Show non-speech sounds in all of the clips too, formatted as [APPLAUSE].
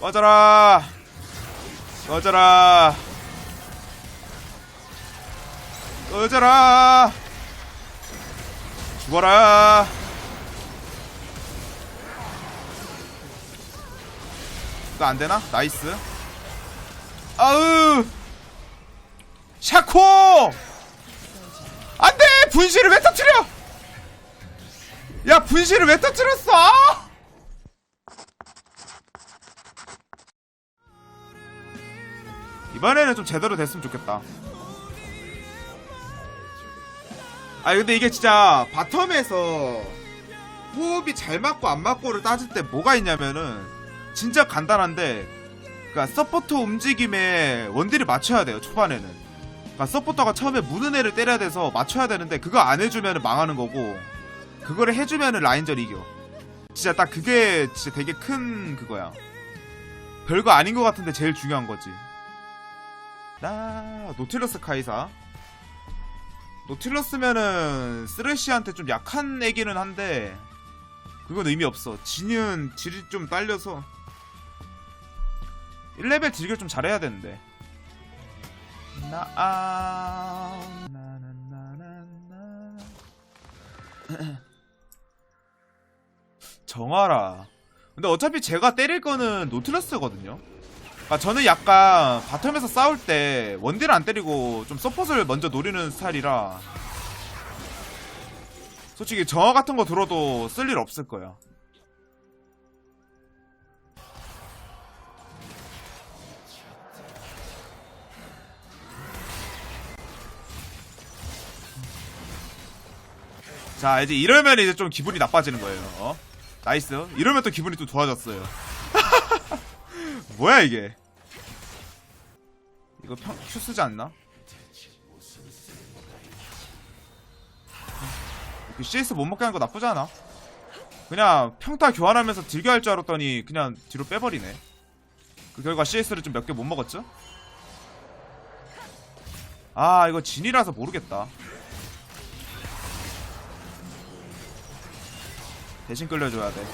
꺼져라. 꺼져라. 꺼져라. 죽어라. 이거 안되나? 나이스. 아으 샤코! 안돼! 분실을 왜 터뜨려? 야 분실을 왜 터뜨렸어 이번에는 좀 제대로 됐으면 좋겠다. 아 근데 이게 진짜 바텀에서 호흡이 잘 맞고 안 맞고를 따질 때 뭐가 있냐면은 진짜 간단한데 그니까 서포터 움직임에 원딜을 맞춰야 돼요 초반에는. 그니까 서포터가 처음에 무는 애를 때려야 돼서 맞춰야 되는데 그거 안 해주면 망하는 거고 그거를 해주면 라인전 이겨. 진짜 딱 그게 진짜 되게 큰 그거야. 별거 아닌 것 같은데 제일 중요한 거지 나 노틸러스 카이사. 노틸러스면은 쓰레쉬한테 좀 약한 애기는 한데 그건 의미 없어. 진은 질이 좀 딸려서. 1레벨 딜교 좀 잘해야 되는데. 나아. 나나나나나 [CLEARS THROAT] 정하라. 근데 어차피 제가 때릴 거는 노틸러스거든요 아, 저는 약간 바텀에서 싸울 때 원딜 안 때리고 좀 서폿을 먼저 노리는 스타일이라 솔직히 정화 같은 거 들어도 쓸 일 없을 거야. 자 이제 이러면 이제 좀 기분이 나빠지는 거예요. 어? 나이스. 이러면 또 기분이 또 좋아졌어요. [LAUGHS] 뭐야 이게? 이거 평, 큐 쓰지 않나? 그 CS 못 먹게 하는 거 나쁘지 않아. 그냥 평타 교환하면서 딜교 할줄 알았더니 그냥 뒤로 빼버리네. 그 결과 CS를 좀 몇 개 못 먹었죠? 아 이거 진이라서 모르겠다. 대신 끌려줘야 돼.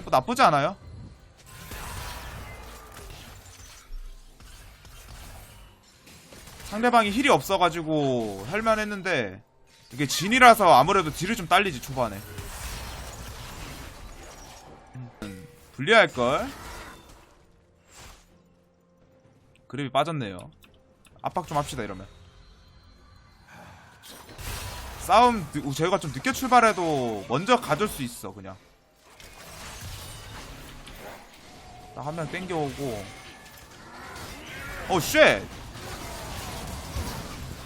뭐 나쁘지 않아요? 상대방이 힐이 없어가지고 할만했는데 이게 진이라서 아무래도 딜을 좀 딸리지 초반에. 음, 불리할걸. 그립이 빠졌네요. 압박 좀 합시다 이러면. 싸움 늦- 저희가 좀 늦게 출발해도 먼저 가줄 수 있어 그냥 한 명 땡겨오고. 어쉣!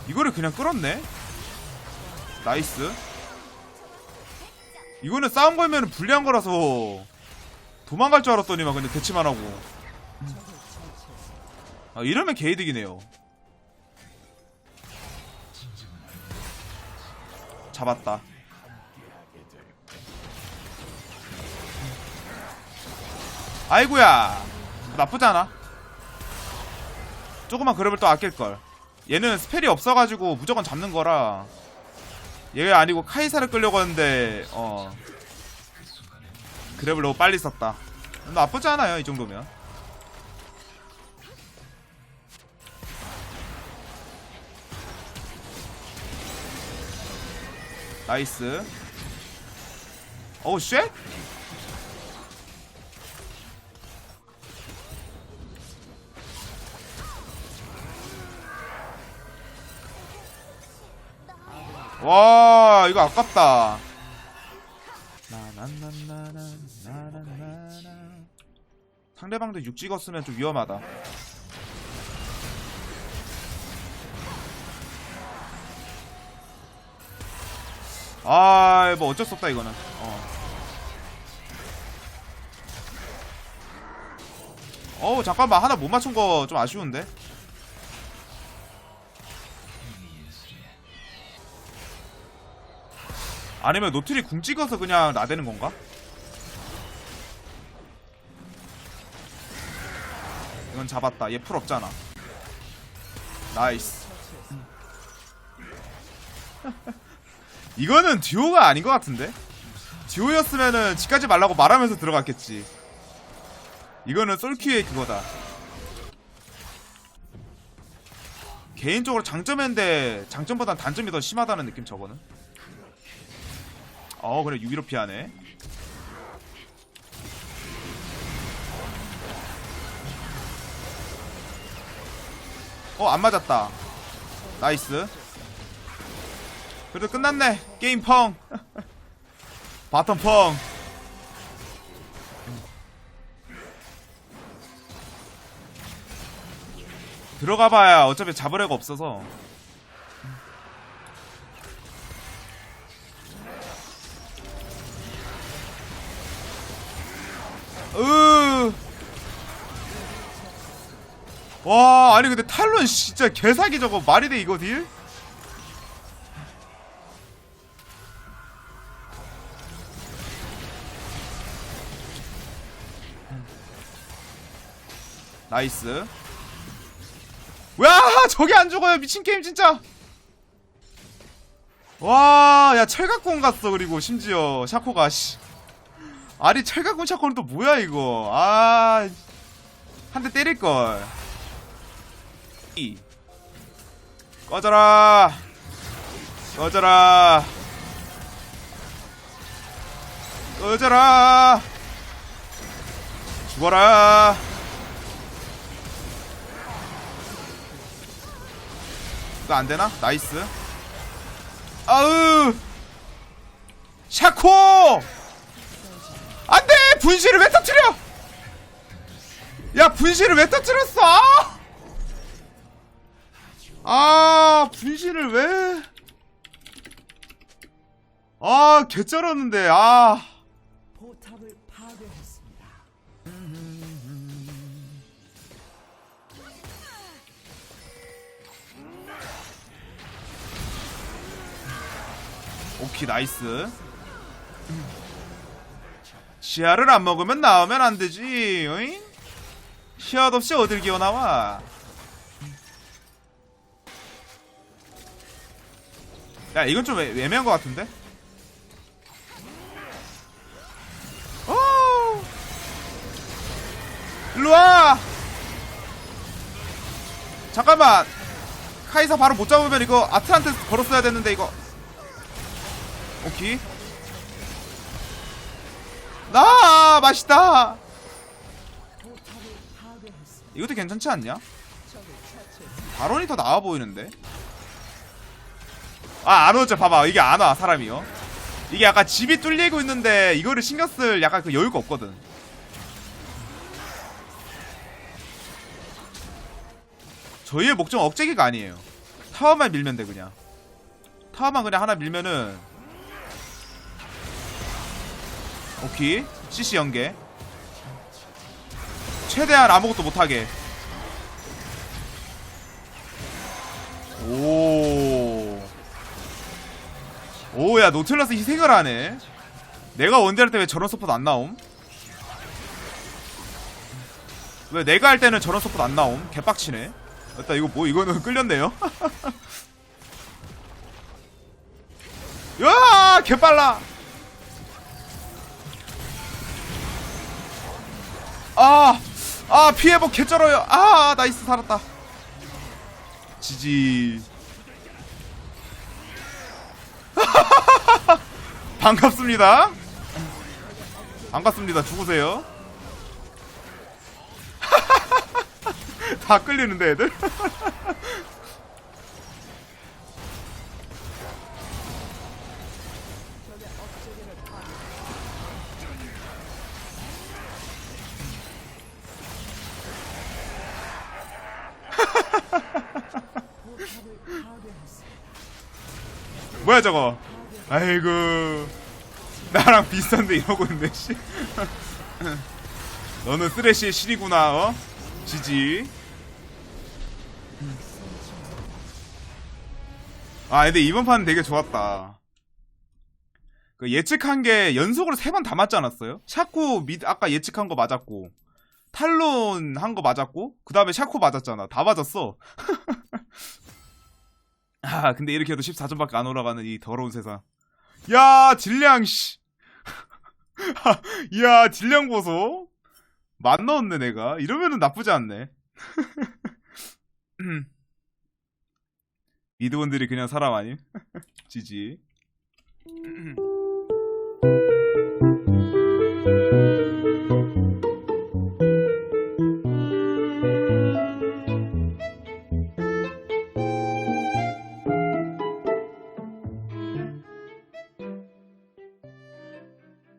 이거를 그냥 끌었네? 나이스. 이거는 싸움 걸면 불리한 거라서 도망갈 줄 알았더니만 근데 대치만 하고. 아 이러면 개이득이네요. 잡았다 아이고야. 나쁘지 않아. 조금만 그랩을 또 아낄걸. 얘는 스펠이 없어가지고 무조건 잡는 거라. 얘가 아니고 카이사를 끌려고 했는데 어. 그랩을 너무 빨리 썼다. 나쁘지 않아요 이 정도면. 나이스. 어우 쉣? 와 이거 아깝다 상대방도 6 찍었으면 좀 위험하다 아, 뭐 어쩔 수 없다, 이거는. 어. 우 잠깐만. 하나 못 맞춘 거 좀 아쉬운데? 아니면 노틀이 궁 찍어서 그냥 나대는 건가? 이건 잡았다. 얘 풀 없잖아. 나이스. [LAUGHS] 이거는 듀오가 아닌 것 같은데? 듀오였으면은 집까지 말라고 말하면서 들어갔겠지. 이거는 솔큐의 그거다. 개인적으로 장점인데 장점보단 단점이 더 심하다는 느낌 저거는. 어 그래 유기로 피하네. 어 안 맞았다. 나이스. 그래도 끝났네. 게임 펑. [LAUGHS] 바텀 펑. 들어가봐야 어차피 잡을 애가 없어서. 으. 와, 아니 근데 탈론 진짜 개사기 저거 말이 돼 이거 딜? 나이스. 와, 저게 안 죽어요. 미친 게임 진짜. 와, 야 철갑공 갔어. 그리고 심지어 샤코가 씨. 아니 철갑공 샤코는 또 뭐야 이거. 아, 한 대 때릴 걸. 이. 꺼져라. 꺼져라. 꺼져라. 죽어라. 이거 안 되나? 나이스. 아으! 샤코! 안 돼! 분실을 왜 터뜨려! 야, 분실을 왜 터뜨렸어! 아! 아, 분실을 왜. 아, 개쩔었는데, 아. 포탑을 파괴했습니다. 오케이, 나이스. 시야를 안 먹으면 나오면 안 되지, 어잉? 시야도 없이 어딜 기어 나와? 야, 이건 좀 애, 애매한 것 같은데? 어! 일로와! 잠깐만! 카이사 바로 못 잡으면 이거 아트한테 걸었어야 됐는데, 이거. 오케이. 나 맛있다. 포탑을 파괴했습니다. 이것도 괜찮지 않냐? 바론이 더 나아 보이는데. 아, 안 오죠. 봐봐. 이게 안 와, 사람이요. 이게 약간 집이 뚫리고 있는데 이거를 신경 쓸 약간 그 여유가 없거든. 저희의 목적 은 억제기가 아니에요. 타워만 밀면 돼, 그냥. 타워만 그냥 하나 밀면은 오케이. CC 연계. 최대한 아무것도 못하게. 오. 오, 야, 노틀러스 희생을 하네. 내가 원딜 할 때 왜 저런 서포트 안 나옴? 왜 내가 할 때는 저런 서포트 안 나옴? 개빡치네. 일단 이거 뭐, 이거는 [LAUGHS] 끌렸네요. [LAUGHS] 야, 개빨라. 아, 아, 피해복 개쩔어요. 아, 나이스, 살았다. 지지. [LAUGHS] 반갑습니다. 반갑습니다. 죽으세요. [LAUGHS] 다 끌리는데, 애들? [LAUGHS] 뭐야, 저거? 아이고. 나랑 비슷한데 이러고 있네, 씨. 너는 쓰레쉬의 실이구나, 어? 지지. 아, 근데 이번 판은 되게 좋았다. 그 예측한 게 연속으로 세 번 다 맞지 않았어요? 샤코 미 아까 예측한 거 맞았고, 탈론 한 거 맞았고, 그 다음에 샤코 맞았잖아. 다 맞았어. [LAUGHS] 아, 근데 이렇게 해도 14점밖에 안 올라가는 이 더러운 세상. 야, 딜량, 씨. [LAUGHS] 이야 질량 보소 만 넣었네 내가 이러면은 나쁘지 않네 [LAUGHS] 미드원들이 그냥 사람 아님? [LAUGHS] 지지 [CLEARS THROAT]